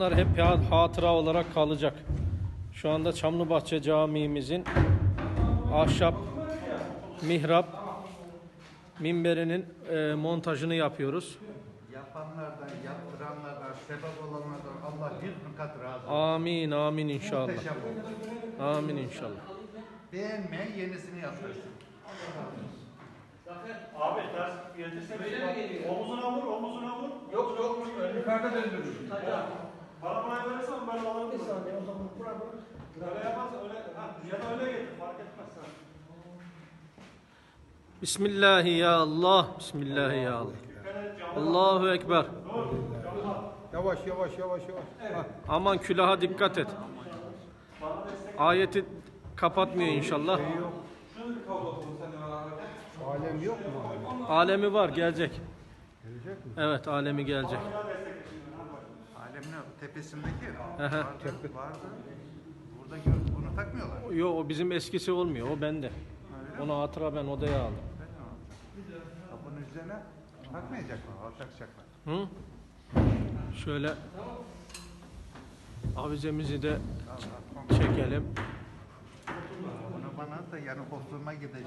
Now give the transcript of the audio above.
Bunlar hep ha- hatıra olarak kalacak. Şu anda Çamlıbahçe Camii'mizin ahşap mihrap minberinin e, montajını yapıyoruz. Yapanlardan, yaptıranlardan, sebep olanlardan Allah yüz bin kat razı olsun. Amin amin inşallah. Muhteşem oldu. Amin inşallah. Beğenmeyen yenisini yaptırsın. Abi ters getirse omuzuna vur, omuzuna vur. Yok yok yukarıda döndürür. Bana buraya verirsen ben alırım. Bir saniye o zaman bura bura. Öyle yaparsan öyle, ha, ya da öyle getir fark etmez sen. Bismillahi ya Allah. Bismillahi ya Allah. Allahu Ekber. Yavaş yavaş yavaş yavaş. Ha. Aman külaha dikkat et. Ayeti kapatmıyor inşallah. Yok. Alem yok mu? Alemi var gelecek. Gelecek mi? Evet alemi gelecek. Tepesindeki vardı, vardı. Burada gör, bunu takmıyorlar. Yo o bizim eskisi olmuyor. O bende. Onu hatıra ben odaya aldım. Kapının üzerine takmayacaklar, o takacaklar. Hı? Şöyle avizemizi de çekelim. Bunu bana da yarın hostuma gidecek.